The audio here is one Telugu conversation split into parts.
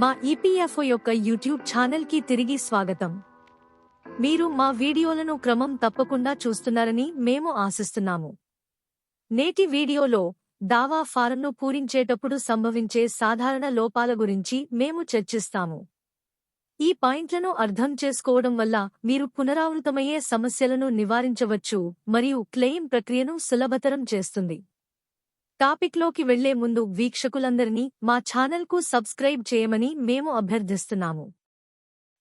మా ఈపీఎఫ్ఓ యొక్క యూట్యూబ్ ఛానల్కి తిరిగి స్వాగతం. మీరు మా వీడియోలను క్రమం తప్పకుండా చూస్తున్నారని మేము ఆశిస్తున్నాము. నేటి వీడియోలో దావా ఫారంను పూరించేటప్పుడు సంభవించే సాధారణ లోపాల గురించి మేము చర్చిస్తాము. ఈ పాయింట్లను అర్థం చేసుకోవడం వల్ల మీరు పునరావృతమయ్యే సమస్యలను నివారించవచ్చు మరియు క్లెయిమ్ ప్రక్రియను సులభతరం చేస్తుంది. టాపిక్లోకి వెళ్ళే ముందు వీక్షకులందరినీ మా ఛానల్కు సబ్స్క్రైబ్ చేయమని మేము అభ్యర్థిస్తున్నాము.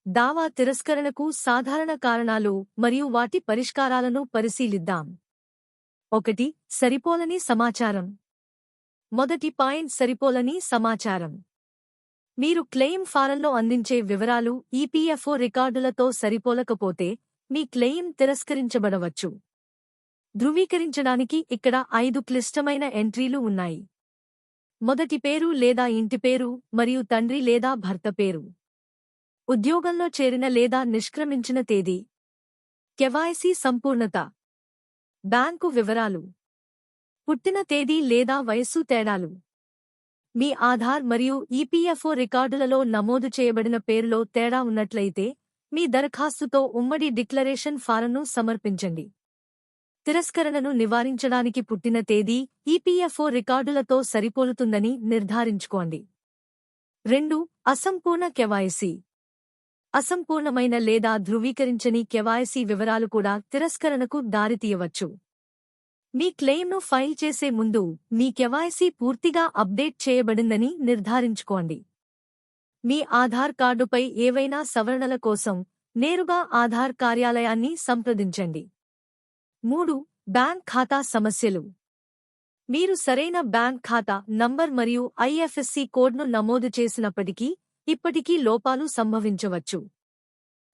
దావా తిరస్కరణకు సాధారణ కారణాలు మరియు వాటి పరిష్కారాలను పరిశీలిద్దాం. ఒకటి సరిపోలని సమాచారం. మొదటి పాయింట్ సరిపోలని సమాచారం. మీరు క్లెయిమ్ ఫారంలో అందించే వివరాలు ఈపీఎఫ్ఓ రికార్డులతో సరిపోలకపోతే మీ క్లెయిమ్ తిరస్కరించబడవచ్చు. ధృవీకరించడానికి ఇక్కడ ఐదు క్లిష్టమైన ఎంట్రీలు ఉన్నాయి. మొదటి పేరు లేదా ఇంటి పేరు మరియు తండ్రి లేదా భర్త పేరు. ఉద్యోగంలో చేరిన లేదా నిష్క్రమించిన తేదీ. కెవాయసీ సంపూర్ణత. బ్యాంకు వివరాలు. పుట్టిన తేదీ లేదా వయస్సు తేడాలు. మీ ఆధార్ మరియు ఈపీఎఫ్ఓ రికార్డులలో నమోదు చేయబడిన పేరులో తేడా ఉన్నట్లయితే మీ దరఖాస్తుతో ఉమ్మడి డిక్లరేషన్ ఫారంను సమర్పించండి. తిరస్కరణను నివారించడానికి పుట్టిన తేదీ ఈపీఎఫ్ఓ రికార్డులతో సరిపోలుతుందని నిర్ధారించుకోండి. రెండు అసంపూర్ణ కెవాయసీ అసంపూర్ణమైన లేదా ధృవీకరించని కెవాయసీ వివరాలు కూడా తిరస్కరణకు దారితీయవచ్చు. మీ క్లెయిమ్ను ఫైల్ చేసే ముందు మీ కెవాయసీ పూర్తిగా అప్డేట్ చేయబడిందని నిర్ధారించుకోండి. మీ ఆధార్ కార్డుపై ఏవైనా సవరణల కోసం నేరుగా ఆధార్ కార్యాలయాన్ని సంప్రదించండి. మూడు బ్యాంక్ ఖాతా సమస్యలు. మీరు సరైన బ్యాంక్ ఖాతా నంబర్ మరియు ఐఎఫ్ఎస్సి కోడ్ను నమోదు చేసినప్పటికీ ఇప్పటికీ లోపాలు సంభవించవచ్చు.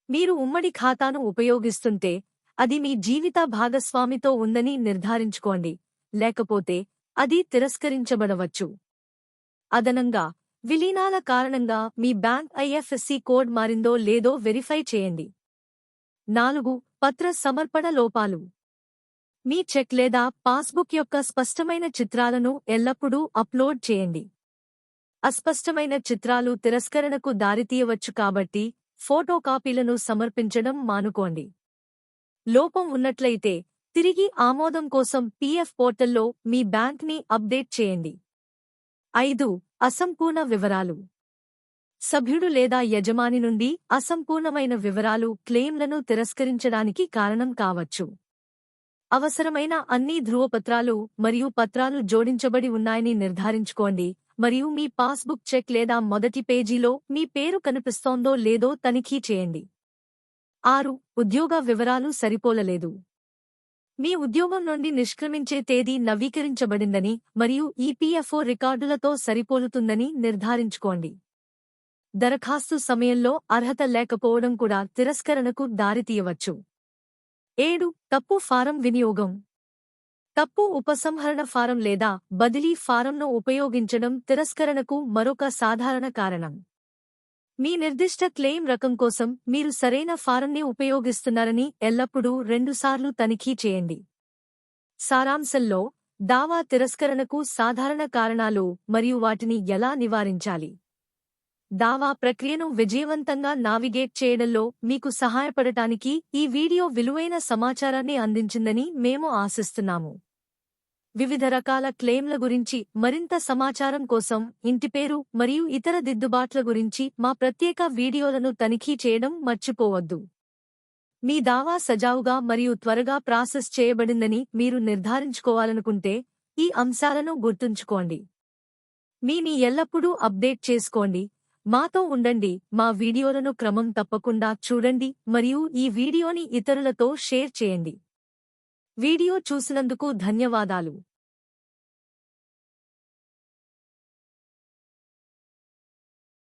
మీరు ఉమ్మడి ఖాతాను ఉపయోగిస్తుంటే అది మీ జీవిత భాగస్వామితో ఉందని నిర్ధారించుకోండి లేకపోతే అది తిరస్కరించబడవచ్చు. అదనంగా విలీనాల కారణంగా మీ బ్యాంక్ ఐఎఫ్ఎస్సి కోడ్ మారిందో లేదో వెరిఫై చేయండి. నాలుగు పత్ర సమర్పణ లోపాలు. మీ చెక్ లేదా పాస్బుక్ యొక్క స్పష్టమైన చిత్రాలను ఎల్లప్పుడూ అప్లోడ్ చేయండి. అస్పష్టమైన చిత్రాలు తిరస్కరణకు దారితీయవచ్చు కాబట్టి ఫోటో కాపీలను సమర్పించడం మానుకోండి. లోపం ఉన్నట్లయితే తిరిగి ఆమోదం కోసం పీఎఫ్ పోర్టల్లో మీ బ్యాంక్ని అప్డేట్ చేయండి. ఐదు అసంపూర్ణ వివరాలు. సభ్యుడు లేదా యజమాని నుండి అసంపూర్ణమైన వివరాలు క్లెయిమ్లను తిరస్కరించడానికి కారణం కావచ్చు. అవసరమైన అన్ని ధృవపత్రాలు మరియు పత్రాలు జోడించబడి ఉన్నాయని నిర్ధారించుకోండి. మరియు మీ పాస్బుక్ చెక్ లేదా మొదటి పేజీలో మీ పేరు కనిపిస్తోందో లేదో తనిఖీ చేయండి. ఆరు. ఉద్యోగ వివరాలు సరిపోలలేదు. మీ ఉద్యోగం నుండి నిష్క్రమించే తేదీ నవీకరించబడిందని మరియు ఈపీఎఫ్ఓ రికార్డులతో సరిపోలుతుందని నిర్ధారించుకోండి. దరఖాస్తు సమయంలో అర్హత లేకపోవడం కూడా తిరస్కరణకు దారితీయవచ్చు. ఏడు తప్పు ఫారం వినియోగం. తప్పు ఉపసంహరణ ఫారం లేదా బదిలీ ఫారంను ఉపయోగించడం తిరస్కరణకు మరొక సాధారణ కారణం. మీ నిర్దిష్ట క్లెయిమ్ రకం కోసం మీరు సరైన ఫారంని ఉపయోగిస్తున్నారని ఎల్లప్పుడూ రెండుసార్లు తనిఖీ చేయండి. సారాంశంలో దావా తిరస్కరణకు సాధారణ కారణాలు మరియు వాటిని ఎలా నివారించాలి? దావా ప్రక్రియను విజయవంతంగా నావిగేట్ చేయడంలో మీకు సహాయపడటానికి ఈ వీడియో విలువైన సమాచారాన్ని అందించిందని మేము ఆశిస్తున్నాము. వివిధ రకాల క్లెయిమ్ల గురించి మరింత సమాచారం కోసం ఇంటి పేరు మరియు ఇతర దిద్దుబాట్ల గురించి మా ప్రత్యేక వీడియోలను తనిఖీ చేయడం మర్చిపోవద్దు. మీ దావా సజావుగా మరియు త్వరగా ప్రాసెస్ చేయబడిందని మీరు నిర్ధారించుకోవాలనుకుంటే ఈ అంశాలను గుర్తుంచుకోండి. మీని ఎల్లప్పుడూ అప్డేట్ చేసుకోండి. మాతో ఉండండి మా వీడియోలను క్రమం తప్పకుండా చూడండి మరియు ఈ వీడియోని ఇతరులతో షేర్ చేయండి. వీడియో చూసినందుకు ధన్యవాదాలు.